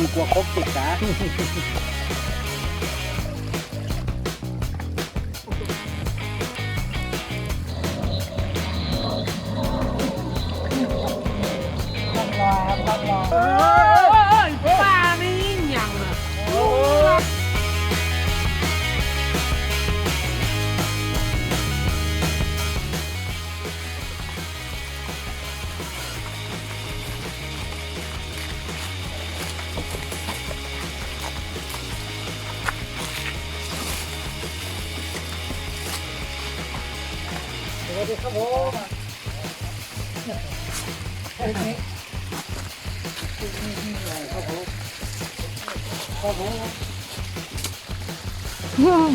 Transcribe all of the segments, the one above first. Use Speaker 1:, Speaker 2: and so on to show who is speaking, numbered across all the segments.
Speaker 1: กันกลัวครบเจ็บกันะ ดีครับผมครับผมครับผม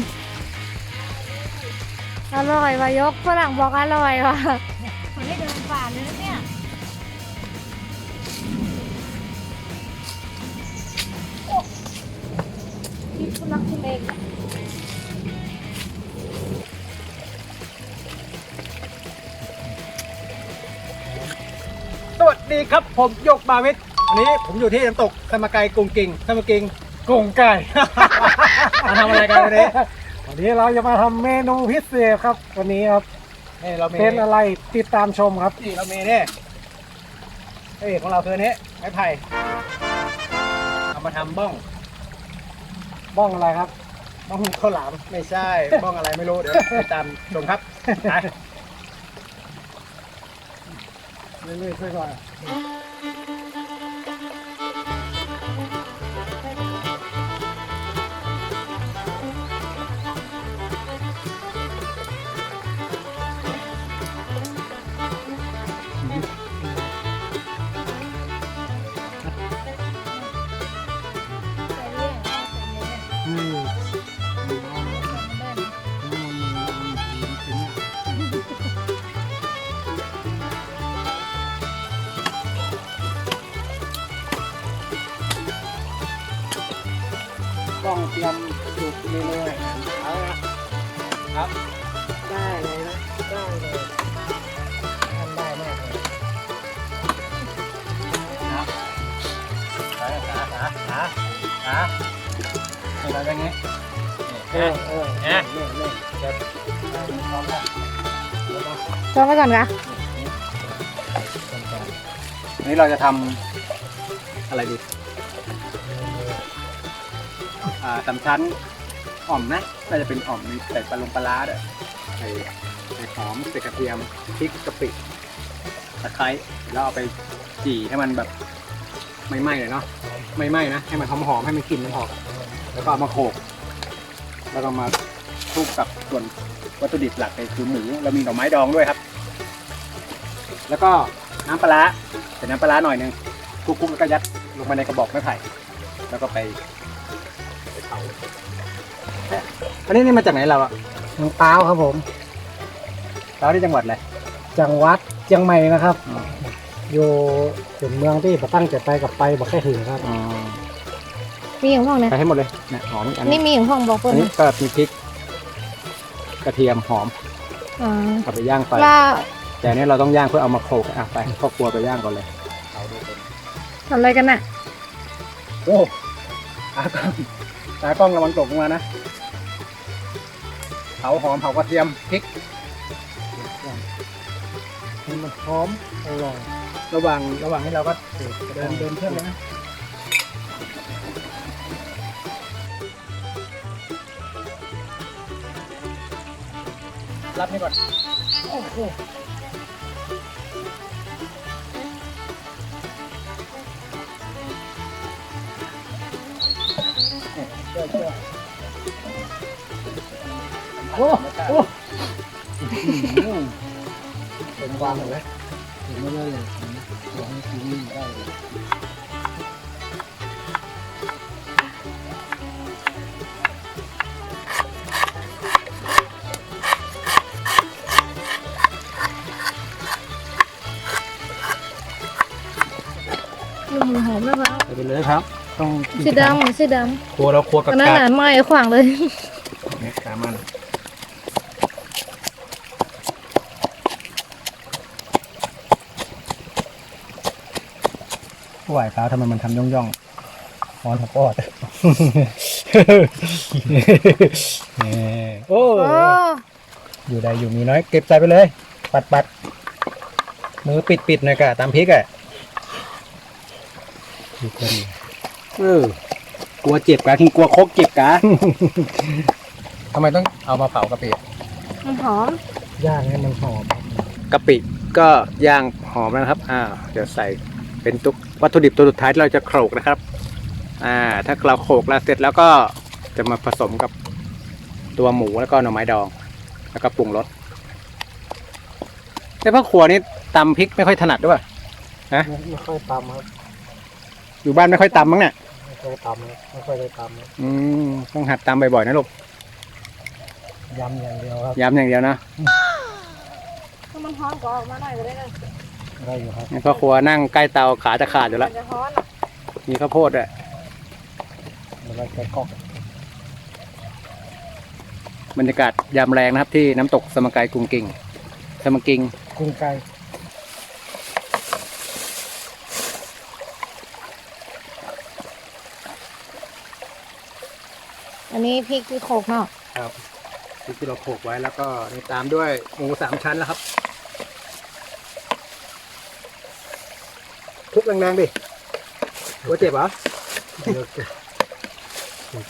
Speaker 2: อร่อยว่ะยกฝรั่งบอกอร่อยว่ะ ดีครั
Speaker 1: บผมยกบาวิทวันนี้ผมอยู่ที่น้ำตกสมกายกรุงกิงสมกิงกรุงไก่ มาทำอะไรกันวันนี้
Speaker 3: วันนี้เราจะมาทำเมนูพิเศษครับ วันนี้ครับ
Speaker 1: นี่เรามี
Speaker 3: เป็นอะไรติดตามชมครับ
Speaker 1: นี่เรามีนี่เอ้ยของเราคืออนนี้ไม้ไผ่เอามาทำบ้อง
Speaker 3: บ้องอะไรครับ
Speaker 1: บ้องข้าวหลามไม่ใช่ บ้องอะไรไม่รู้เดี๋ยวติดตามชมครับไป
Speaker 3: เรื่อยๆไปก่อน
Speaker 1: อื ขาอะไรอย่างงี้
Speaker 3: เออเออ
Speaker 1: เนี่ย
Speaker 3: เล่นเล่นเดี๋ยวพร้อมแล้ว
Speaker 2: จองไปก่อนคะ
Speaker 1: วันนี้เราจะทำอะไรดีอ่าสามชั้นอ่อมนะน่าจะเป็นอ่อมมีใส่ปลาลงปลาร้าด้วยใส่ใส่หอมใส่กระเทียมพริกกะปิตะไคร้แล้วเอาไปจี่ให้มันแบบไม่ไหม้เลยเนาะ ไม่ไหม้นะ ให้มันหอมๆให้มันกลิ่นมันออก แล้วก็เอามาโขลกแล้วก็มาคลุกกับส่วนวัตถุดิบหลักเลยคือหมูเรามีหน่อไม้ดองด้วยครับ แล้วก็น้ำปลาร้าใส่น้ำปลาร้าหน่อยหนึงคลุกๆแล้วก็ยัดลงไปในกระบอกไม้ไผ่แล้วก็ไปไปเผาอันนี้นี่มาจากไหนเราอะ
Speaker 3: น้ำเต้าครับผม
Speaker 1: เราที่จังหวัดอะไร
Speaker 3: จังหวัดเชียงใหม่นะครับ อยู่เป็นเมืองที่ประตั้งใจไปกับไปบอกแค่ถึงครับ
Speaker 2: มีอย่างห้องนะ
Speaker 1: ใส่ให้หมดเลยเนี่ยหอมอีกอัน
Speaker 2: นี่มีอย่างห้องบอก
Speaker 1: อั
Speaker 2: เพิ่น
Speaker 1: นนี้
Speaker 2: นะ
Speaker 1: ก็มีพริก กระเทียมหอม
Speaker 2: อ่า
Speaker 1: เอาไปย่างไฟ
Speaker 2: ว่า
Speaker 1: แต่อันนี้เราต้องย่างเพื่อเอามาโขลกอะไปพ่อครัวไปย่างก่อนเลย
Speaker 2: ทำอะไรกันน่ะ
Speaker 1: โอ้ตากล้องตากล้องระวังตกลงมานะเผาหอมเผากระเทียมพริก
Speaker 3: ให้มันหอมอร่อย
Speaker 1: ระหว่างระหว่างนี้เราก็เดินเดินเครื่องเลยนะรับนี่ก่อน
Speaker 3: โอ้โห
Speaker 1: เชื่อเชื่อ
Speaker 3: โอ้โห
Speaker 1: เป็นวางเลย
Speaker 3: เห็นไม่ได้เลย ลองกินนี่ได้เลย
Speaker 2: อืมหอมแล้วครับ
Speaker 1: ไปเลยครับ ต้อง
Speaker 2: สีดำสีด
Speaker 1: ครัวเราครัวำกับ
Speaker 2: อันนั้น
Speaker 1: กา
Speaker 2: น่ะไหม้ขวางเลย
Speaker 1: เนี่ยกามัน ผู้ไหวฟ้าทำไมมันทำย่องย่องร้อนหัวปอดโอ้
Speaker 2: โอ้
Speaker 1: อยู่ใดอยู่มีน้อย เก็บใส่ไปเลย ปัดปัดมือปิดปิดหน่อยกะตามพริกอะดูคนเออกลัวเจ็บกะทิ้งกลัวคกเจ็บกะทำไมต้องเอามาเผากะปิ
Speaker 2: มันหอม
Speaker 3: ย่างให้มันหอม
Speaker 1: กะปิก็ย่างหอมแล้วนะครับ อ่าเดี๋ยวใส่เป็นตุก วัตถุดิบตัวสุดท้ายที่เราจะโขลกนะครับ อ่า ถ้าเราโขลกแล้วเสร็จแล้วก็จะมาผสมกับตัวหมูแล้วก็หน่อไม้ดอง แล้วก็ปรุงรสแต่พ่อครัวนี่ตำพริกไม่ค่อยถนัดด้วยป่ะ
Speaker 3: ไม่ไม่ค่อยตำครับ
Speaker 1: อยู่บ้านไม่ค่อยตำมั้งเนี่ย
Speaker 3: ไม่ค่อยตำครับไม่ค่อยได้ตำครับ
Speaker 1: อืมต้องหัดตำบ่อยๆนะลูก
Speaker 3: ยำอย่างเดียวครับ
Speaker 1: ย้ำอย่างเดียวนะ
Speaker 2: ถ้ามันฮ้อนก็ออกมาหน่อยก็ได้เลย
Speaker 3: ได้อยู่ครับ
Speaker 1: นี่พ่อครัวนั่งใกล้เตาขาจะขาดอยู่แล้ว
Speaker 2: มันจะฮ้อน
Speaker 1: มีข้าวโพดด้วย
Speaker 3: มันได้แค่กอก
Speaker 1: บรรยากาศยามแรงนะครับ ที่น้ำตกสมกายกรุงกิ่งสมกิง
Speaker 3: กุ้งไก่
Speaker 2: อันนี้พริกที่โขลกเนาะ
Speaker 1: ครับที่เราโขลกไว้แล้วก็นี่ตามด้วยหมูสามชั้นแล้วครับ บแรงๆดิหัวเจ็บเหรอ
Speaker 3: เดี๋ยวจะ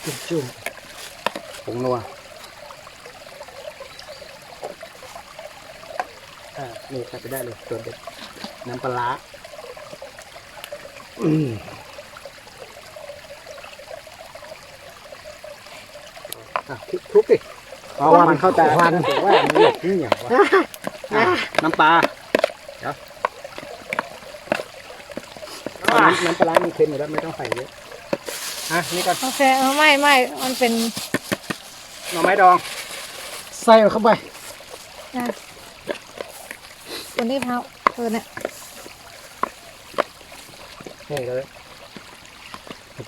Speaker 3: จุ่มจุ่ม
Speaker 1: ผงนัวอ่านี่ใส่ไปได้เลยส่วนเด็ดน้ำปลาร้า
Speaker 3: อืม
Speaker 1: อะทุบทุบดิเพราะว่ามันเข้าตา
Speaker 3: วันว่ามันหลบนี่อย่างวะ
Speaker 1: อะน้ำปลาเดี๋ยว เอาน้ำน้ำปลาร้ามันเค็มอยู่แล้วไม่ต้องใส่เยอะอะนี่ก่อน
Speaker 2: โอเคเออไม่ไม่มันเป็น
Speaker 1: หน่อไม้ดอง
Speaker 3: ใส่เข้าไป
Speaker 2: นะตัวนี้เผาเออเนี่ย
Speaker 1: นี่เลย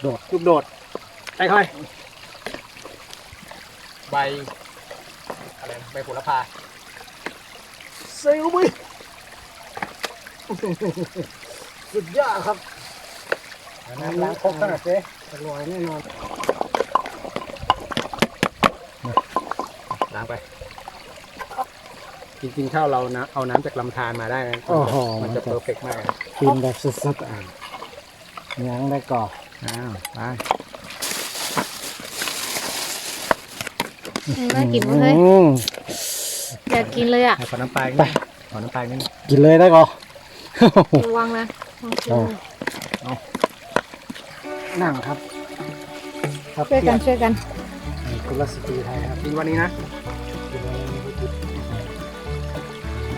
Speaker 3: โดด
Speaker 1: ลูกโดดไปค่อยใบอะไรนะใบโหระพา
Speaker 3: ใส่เข้าไป สุดยอดครับ
Speaker 1: น้ำล้างครกขนาดเจ๊
Speaker 3: อร่อยแน่นอน
Speaker 1: ล้างไป จริงๆถ้าเรานะเอาน้ำจากลำธารมาได้นะ
Speaker 3: โอ้โห
Speaker 1: มันจะเพอร์เฟกต์มากเลย
Speaker 3: กินแบบสดๆอะยังได้ก่อน
Speaker 1: อ้าวไป
Speaker 2: อืมน่ากินมากเลย
Speaker 3: อืม
Speaker 2: อยากกินเลยอะ
Speaker 1: ขอน้ำปลาอีก
Speaker 3: ไป
Speaker 1: นิดขอน้ำปลาอีกนิด
Speaker 3: กินเลยได้ก่อน
Speaker 2: ระวังนะลองกิน
Speaker 3: อ๋อ นั่งครับครับ
Speaker 2: ช่วยกันช่วยกัน
Speaker 3: คุณรัสตีไทยครับ
Speaker 1: กินวันนี้นะ
Speaker 3: กินวันนี้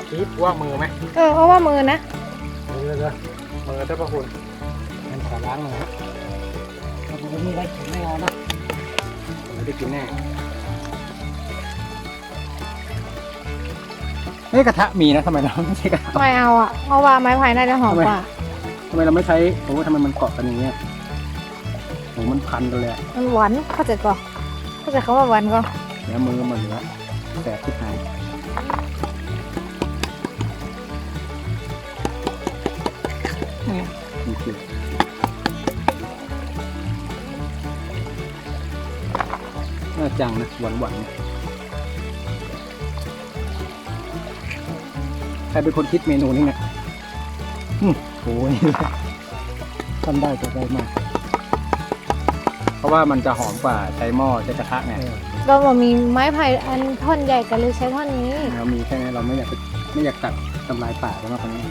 Speaker 1: คิดว่ามือไหม
Speaker 2: เออเพราะว่ามือนะ
Speaker 3: เดี๋ยวเดี๋ยว
Speaker 1: มือเจ้าพระคุณ
Speaker 3: มันขอล้างหน่อยครับแล้ววันนี้ได้กินแน่นอนนะ
Speaker 1: ผมไม่ได้กินแน่เฮ้ยกระทะมีนะทำไมเราไม่ใช้กระทะ
Speaker 2: ไม่เอาอะเพราะว่าไม้ไผ่น่าจะหอมกว่า
Speaker 1: ทำไมเราไม่ใช้โอ้ทำไมมันเกาะกันอย่างเงี้ยโอ้มันพันกันเลยอะ
Speaker 2: มันหวานเข้าใจก่อนเข้าใจคำว่าหวานก็
Speaker 1: เนื้อมือมันเหลือแสบที่หายจริงๆน่าจังนะหวานหวานๆใครเป็นคนคิดเมนูนี้เนี่ยอืมโอ้ย
Speaker 3: ทำได้ก็ได้มาก
Speaker 1: เพราะว่ามันจะหอมกว่าใช้หม้อใช้กระทะไง
Speaker 3: เออ
Speaker 2: เราบอกมีไม้ไผ่อันท่อนใหญ่กันเลยใช้ท่อนนี้
Speaker 1: เรามีแค่นี้เราไม่อยากไปไม่อยากตัดทำลายป่าแล้วมากกว่านี้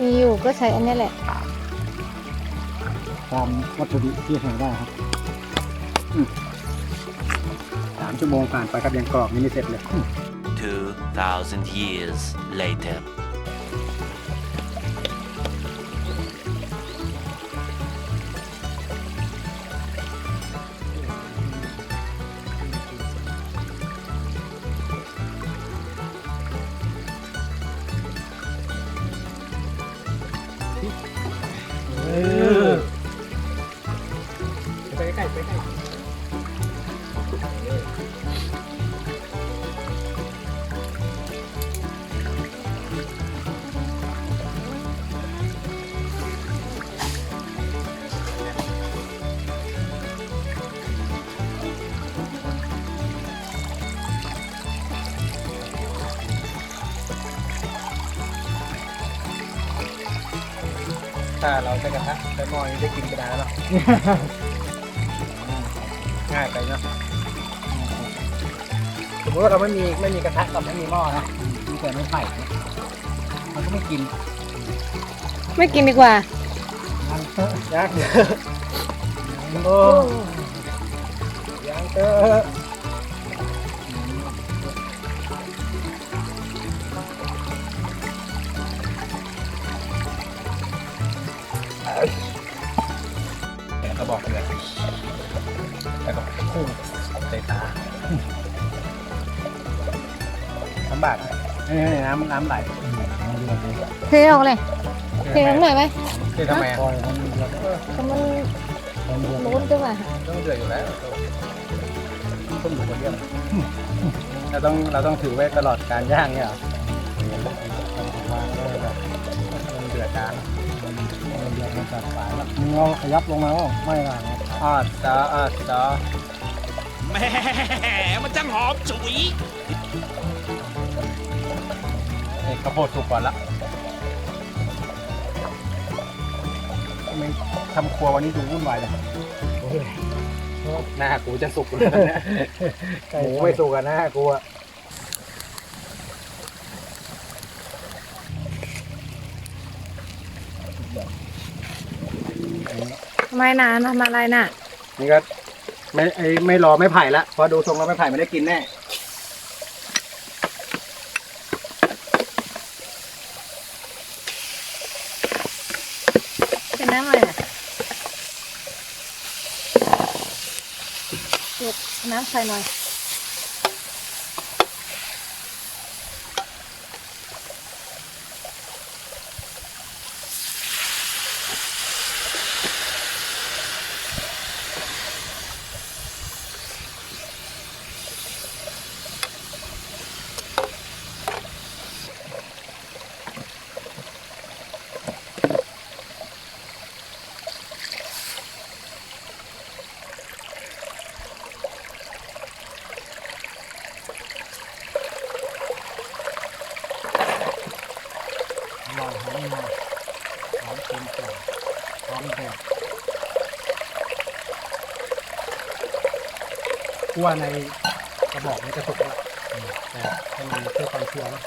Speaker 2: มีอยู่ก็ใช้อันนี้แหละ
Speaker 3: ตามวัตถุดิบที่หาได้ครับ
Speaker 1: สามชั่วโมงผ่านไปครับยังกรอบนี่ไม่เสร็จเลย
Speaker 4: 2,000 years later.
Speaker 1: Yeah. เราใช้กระทะใช้หม้อนี้ได้กินกระดาษแล้วง่ายไปเนาะสมมติว่าเราไม่มีไม่มีกระทะกับไม่มีหม้อนะมีแต่ไม้ไผ่เนี่ยมันก็ไม่กิน
Speaker 2: ไม่กินดีกว่า
Speaker 1: ยากเยอะโอ้ยางเตอะ แกก็บอกเลยแล้วก็พุ่งใส่ตาลำบากนี่น้ำน้ำไหล
Speaker 2: เทออกเลยเทออกหน่อยไหม
Speaker 1: คือทำไมอะ
Speaker 3: มันเดือด
Speaker 2: แต่มัน
Speaker 3: มันเดือด
Speaker 2: ร้อนจังอะ
Speaker 1: ต้องเดือดอยู่แล้วต้มอยู่คนเดียวเราต้องเราต้องถือไว้ตลอดการย่างเนี่ยเหรอมันเดือดจ้า
Speaker 3: มันเดือดมันตัดสายแล้วมึงเอาขยับลงมาว่าไม่ละ
Speaker 1: อ้อจ้าอ้อจ้า
Speaker 5: แหม่มันจังหอมฉุย
Speaker 1: นี่ข้าวโพดสุกก่อนละทำไมทำครัววันนี้ดูวุ่นวายเลยหน้ากูจะสุกแล้วเนี่ยหมูไม่สุกกันหน้ากูอะ
Speaker 2: ไมน่ะทำอะไรน่ะ
Speaker 1: นี่ก็ไม่ไอไม่รอไม่ไผ่ละเพราะดูทรงแล้วไม่ไผ่ไม่ได้กินแน่
Speaker 2: เป็นน้ำอะไรน่ะเก็บน้ำใส่หน่อย
Speaker 3: ลองหอมมาหอมเต็มตัวหอมแดด กลัวในกระบอกมันจะสุกแล้วอืมแต่ให้มันเพื่อความชัวร์นะ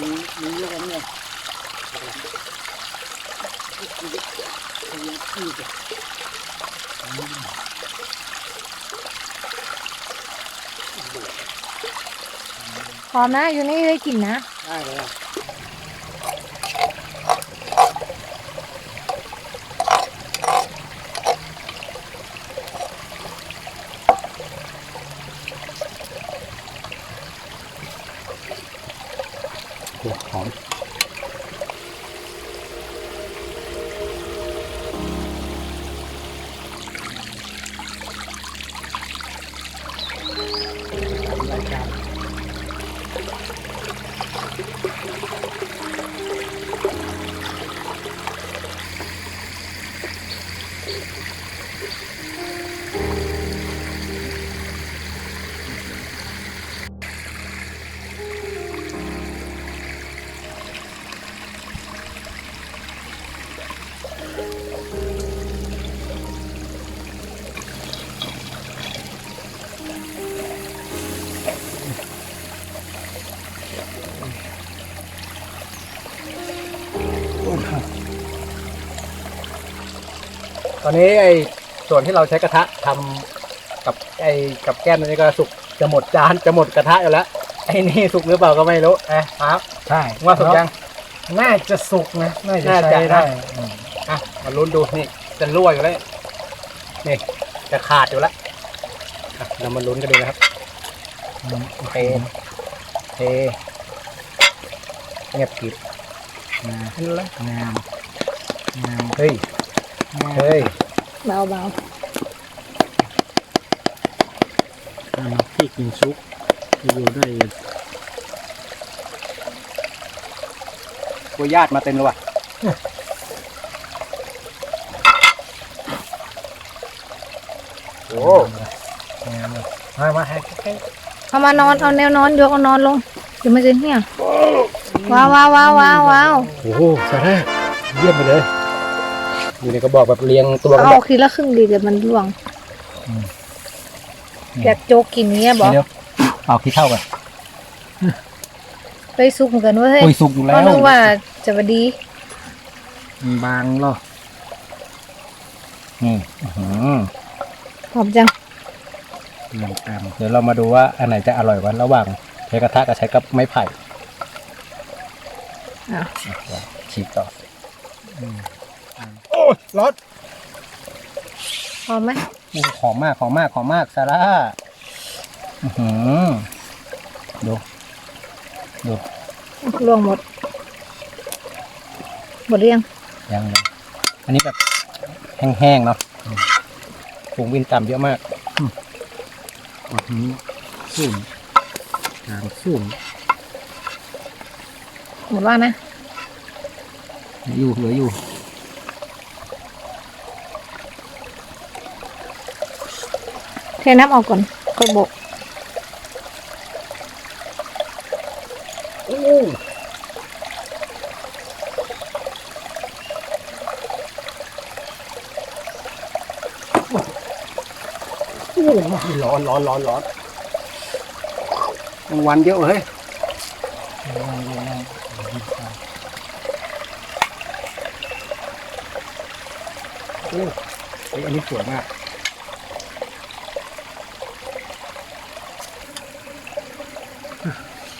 Speaker 1: มีมีเยอะกว่านี้ไง
Speaker 2: หอมนะอยู่นี่ได้กลิ่นนะ
Speaker 1: ได้เลย
Speaker 3: ร
Speaker 1: อนนี้ไอ้ส่วนที่เราใช้กระทะทำกับไอ้กับแก้มตัวนี้ก็สุกจะหมดจานจะหมดกระทะอยู่แล้วไอ้นี่สุกหรือเปล่าก็ไม่รู้เอ๊ะครับ
Speaker 3: ใช่
Speaker 1: ว่าสุกยัง
Speaker 3: น่าจะสุกนะน่าจะ
Speaker 1: น่าจะ
Speaker 3: ใช้ได้
Speaker 1: นะ
Speaker 3: อืม
Speaker 1: อะมาลุ้นดูนี่จะรั่วอยู่แล้วนี่จะขาดอยู่แล้วอะเรามาลุ้นกันดูนะครับ
Speaker 3: อืม
Speaker 1: เทเทเงียบกริบ
Speaker 3: งาม
Speaker 1: นั่นแหละ
Speaker 3: งามงาม
Speaker 1: เฮ้ย
Speaker 3: งาม
Speaker 1: เฮ้ย
Speaker 2: เบาเบา
Speaker 3: อ่าพี่กินซุปอยู่ได้
Speaker 1: ตัวญาติมาเต็มเลยว่ะโอ้
Speaker 3: งามเลยมามาให้ใกล้
Speaker 2: เอามานอนเอาแนวนอนยกเอานอนลงเดี๋ยวมันจะเนี่ยว้าวว้าวว้าวว้าวว้าว
Speaker 3: โอ้โหสาระเยี่ยมไปเลย
Speaker 1: อยู่ในกระบอกแบบเรียงตัวกัน
Speaker 2: เอา
Speaker 1: แบบ
Speaker 2: ทีละครึ่งดีเดี๋ยวมันร่วงอยากโจกกินเนี้ยบอก
Speaker 1: เดี๋ยวเอาขี้เท่ากัน
Speaker 2: ไปซุกเหมือนกันเว่าเฮ้ย
Speaker 1: โอ้ยสุกอยู่แล้
Speaker 2: ก็
Speaker 1: ว
Speaker 2: นึกว่าจะมาดี
Speaker 1: มันบางเหรอนี่อื้อหือ
Speaker 2: หอมจัง
Speaker 1: เรียงตามเดี๋ยวเรามาดูว่าอันไหนจะอร่อยกวันระหว่างใช้กระทะกับใช้กับไม้ไผ่
Speaker 2: อะ
Speaker 1: อะฉีกต่ออืมโอ้ย ร้อน
Speaker 2: หอมไหม
Speaker 1: โอ้หอมมากหอมมากหอมมากซาร่าอือหือดูดู
Speaker 2: ร่วงหมด หมดเรียง
Speaker 1: ยังยังอันนี้แบบแห้งๆเนาะฝูงวินต่ำเยอะมากอืมอดนี้สุ่มกลางสุ่ม
Speaker 2: หมดว่านะ
Speaker 1: เหลืออยู่เหลืออยู่
Speaker 2: เทน้ำออกก่อนค่อยโบก
Speaker 1: โอ้โอ้ร้อนร้อนร้อนร้อนงวันเยอะเลยโอ้เฮ้ยอันนี้สวยมาก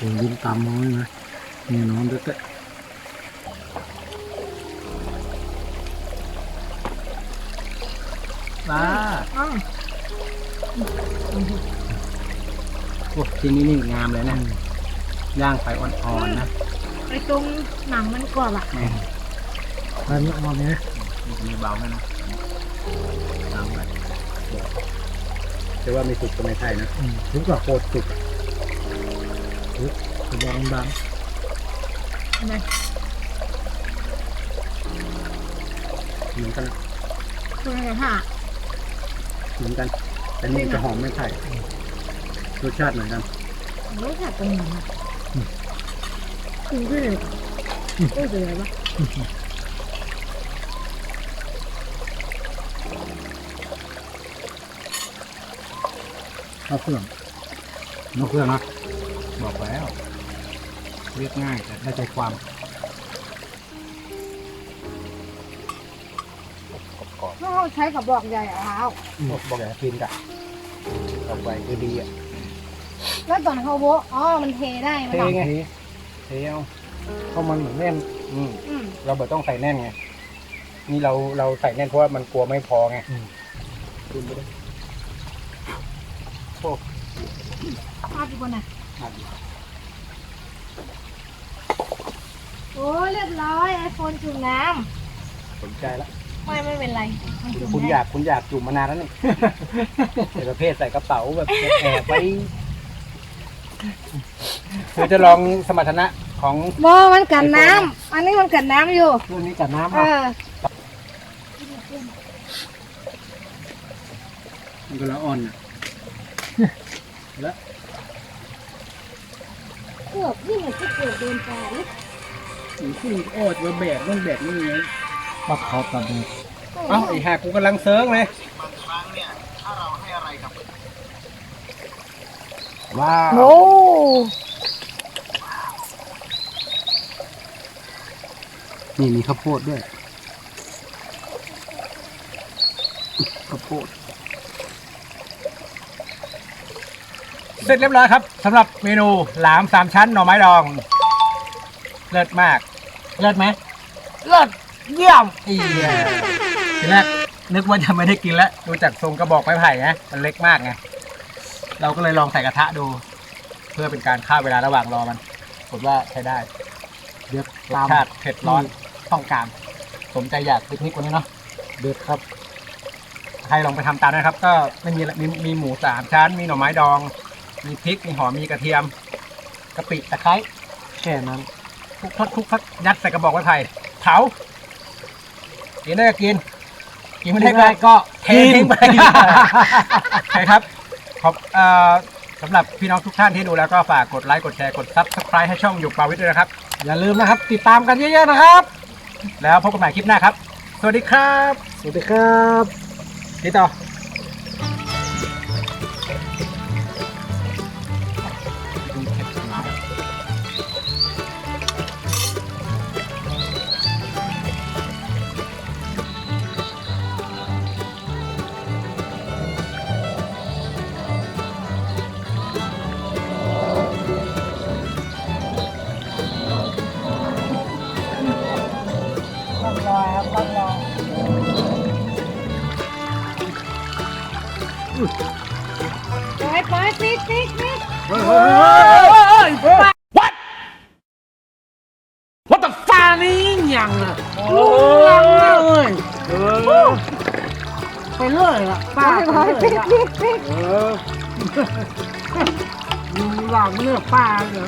Speaker 1: ฝูงวินต่ำน้อยนะนี่นอนด้วยกันป้า
Speaker 2: อ้าว
Speaker 1: โอ้ที่นี่นี่งามเลยนะ ย่างไฟอ่อนๆนะ
Speaker 2: ไอ้ตรงหนังมันกรอบอะ
Speaker 1: แม่
Speaker 3: ๆอันนี้เอาเนี้ย
Speaker 1: มันจะไม่เบานะนะตามไปแต่ว่าไม่สุกก็ไม่ใช่นะ
Speaker 3: อืมทุกอย่าง
Speaker 1: โคตรสุก
Speaker 3: กระบอกบาง
Speaker 2: ทำไม
Speaker 1: เหมือนกันนะ
Speaker 2: คุณกระทะ
Speaker 1: เหมือนกันแต่นี่จะหอมไม่ไผ่รสชาติเหมือนกัน
Speaker 2: รสชาติเป็นยังไงคุณก็เลยโอ้ยเลยปะ
Speaker 1: ข้าวเครื่องนกเครื่องนะ บอกแล้ว เรียกง่ายแต่ได้ใจความ
Speaker 2: เขาใช้กับบอกใหญ่อะครับ
Speaker 1: บอกบอกอย่ากินกะเอาไปคือดีอะ
Speaker 2: แล้วตอนเขาโบะอ๋อ มันเทได้มัน
Speaker 1: เท
Speaker 2: หรอ
Speaker 1: ไงเทเอาเพราะมันเหมือนแน่น อืม
Speaker 2: อืม
Speaker 1: เราแบบต้องใส่แน่นไง นี่เราเราใส่แน่นเพราะว่ามันกลัวไม่พอไงกินไปเลยโอ้
Speaker 2: เอาดีกว่าน่ะ
Speaker 1: หัดอยู่
Speaker 2: โอ้ยเรียบร้อยไอโฟนจุ่มน้
Speaker 1: สนใจแล้วำ
Speaker 2: ไม่ไม่เป็นไรมันจุ่ม
Speaker 1: คุณ
Speaker 2: ได้
Speaker 1: อยากคุณอยากจุ่มมานานแล้วนี่แต่ประเภทใส่กระเป๋าแบบแอบไปคือจะลองสมรรถนะของ
Speaker 2: บอมันกันน้ำอันนี้มันกันน้ำอยู่
Speaker 1: เครื่องนี้กับน้ำ
Speaker 2: เอ
Speaker 1: อะ
Speaker 2: อ
Speaker 1: มันก็ละอ่อนอะ
Speaker 2: เกือบนี่มันก็เกือบโดนปลาเลย
Speaker 1: มันขึ้นโอ้ยว่าแบกต้องแบกนี่ไง
Speaker 3: ปักเขาตอนนี้
Speaker 1: เอ้าไอ้ห่ากูกำลังเซิร์งเลยว้าว
Speaker 2: โอ้
Speaker 1: นี่มีข้าวโพดด้วยข้าวโพด เสร็จเรียบร้อยครับสำหรับเมนูหลามสามชั้นหน่อไม้ดอง เลิศมาก เลิศไหมเลิศเยี่ยมอีเหี้ยทีแรกนึกว่าจะไม่ได้กินแล้วดูจากทรงกระบอกไม้ไผ่นะมันเล็กมากไงเราก็เลยลองใส่กระทะดู เพื่อเป็นการฆ่าเวลาระหว่างรอมันผมว่าใช้ได้
Speaker 3: เดือด
Speaker 1: ร
Speaker 3: ตา
Speaker 1: ส
Speaker 3: ม
Speaker 1: ชาติเผ็ดร้อนต้องการสมใจอยากปิกนิกวันนี้เนาะ
Speaker 3: เดือดครับ
Speaker 1: ใครลองไปทำตามนะครับ ก็ไม่มีอะไรมีมีหมูสามชั้น มีหน่อไม้ดอง มีพริก มีหอม มีกระเทียมกะปิตะไคร้
Speaker 3: แค่นั้น
Speaker 1: แทุกทดทุกทักยัดใส่กระบอกไม้ไผ่เผากินได้ก็กิน กินไม่ได้ก็เททิ้งไปใช่ครับขอบเอ่อสำหรับพี่น้องทุกท่านที่ดูแล้วก็ฝากกดไลค์กดแชร์กดซับสไครต์ให้ช่องหยุกปาวิทย์ด้วยนะครับ
Speaker 6: อย่าลืมนะครับ ติดตามกันเยอะๆนะครับ
Speaker 1: แล้วพบกันใหม่คลิปหน้าครับ สวัสดีครับ
Speaker 6: สวัสดีครับ
Speaker 1: ติดต่อ
Speaker 2: ไปไปติ๊กติ๊กติ๊ก
Speaker 3: เฮ้ยป้า What What the fuck ป้านี่ยังอะโอ้ยไปเรื่อยละป้า
Speaker 2: ไป
Speaker 3: ไป
Speaker 2: ไป
Speaker 3: เรื่อย
Speaker 2: ติ๊ก
Speaker 3: ละ
Speaker 2: ติ๊กติ๊ก
Speaker 3: มึงหลังเลือกป้าเหรอ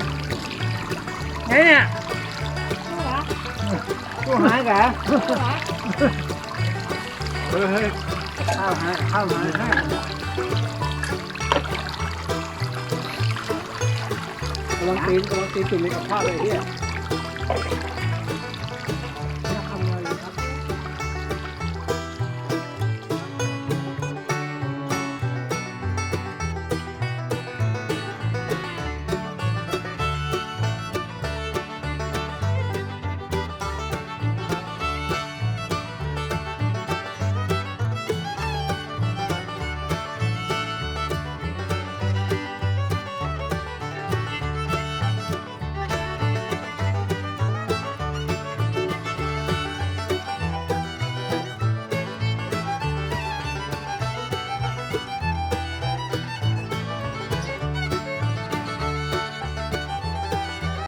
Speaker 3: ไงเนี่ย ตัวหายแกเฮ้ยเฮ้ยข้าวหายข้าวหายให้
Speaker 1: กำลังตีนกำลังตีนจุ่มในกับข้าวเลยเนี่ย